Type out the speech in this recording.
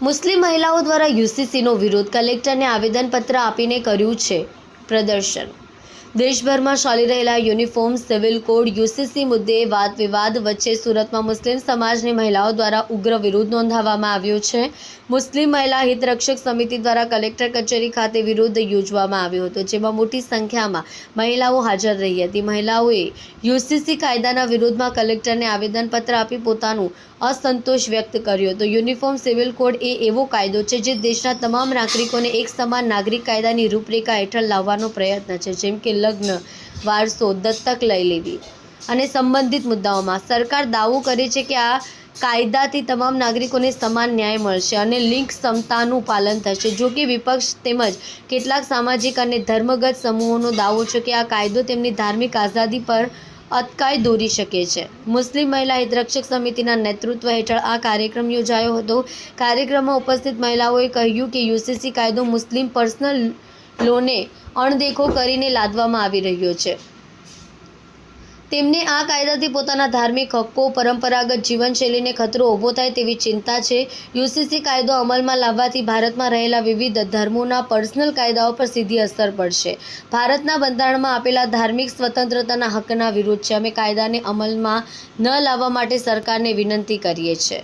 મુસ્લિમ મહિલાઓ દ્વારા યુસીસીનો વિરોધ કલેક્ટરને આવેદનપત્ર આપીને કર્યું છે પ્રદર્શન. દેશભરમાં ચાલી રહેલા યુનિફોર્મ, સિવિલ કોડ, યુસીસી મુદ્દે વાદ વિવાદ વચ્ચે સુરતમાં મુસ્લિમ સમાજની મહિલાઓ દ્વારા ઉગ્ર વિરોધ નોંધાવવામાં આવ્યો છે. મુસ્લિમ મહિલા હિતરક્ષક સમિતિ દ્વારા કલેક્ટર કચેરી ખાતે વિરોધ યોજવામાં આવ્યો હતો, જેમાં મોટી સંખ્યામાં મહિલાઓ હાજર રહી હતી. મહિલાઓએ યુસીસી કાયદાના વિરોધમાં કલેક્ટરને આવેદનપત્ર આપી પોતાનું અસંતોષ વ્યક્ત કર્યો હતો. યુનિફોર્મ, સિવિલ કોડ એ એવો કાયદો છે જે દેશના તમામ નાગરિકોને એક સમાન નાગરિક કાયદાની રૂપરેખા હેઠળ લાવવાનો પ્રયત્ન છે. જેમ કે લગ્ન વારસો દત્તક લઈ લેવી અને સંબંધિત મુદ્દાઓમાં. સરકાર દાવો કરે છે કે આ કાયદાથી તમામ નાગરિકોને સમાન ન્યાય મળશે અને લિંગ સમતાનું પાલન થશે. જો કે વિપક્ષ તેમજ કેટલાક સામાજિક અને ધર્મગત સમૂહોનો દાવો છે કે આ કાયદો તેમની ધાર્મિક આઝાદી પર અટકાઈ દોરી શકે છે. મુસ્લિમ મહિલા હિતરક્ષક સમિતિના નેતૃત્વ હેઠળ આ કાર્યક્રમ યોજાયો હતો. કાર્યક્રમમાં ઉપસ્થિત મહિલાઓએ કહ્યું કે યુસીસી કાયદો મુસ્લિમ પર્સનલ લોને અણદેખો કરીને લાદવામાં આવી રહ્યો છે. તેમને આ કાયદાથી પોતાના ધાર્મિક હક્કો, પરંપરાગત જીવનશૈલીને ખતરો ઊભો થાય તેવી ચિંતા છે. યુસીસી કાયદો અમલમાં લાવવાથી ભારતમાં રહેલા વિવિધ ધર્મોના પર્સનલ કાયદાઓ પર સીધી અસર પડશે. ભારતના બંધારણમાં આપેલા ધાર્મિક સ્વતંત્રતાના હકના વિરુદ્ધ છે. અમે કાયદાને અમલમાં ન લાવવા માટે સરકારને વિનંતી કરીએ છીએ.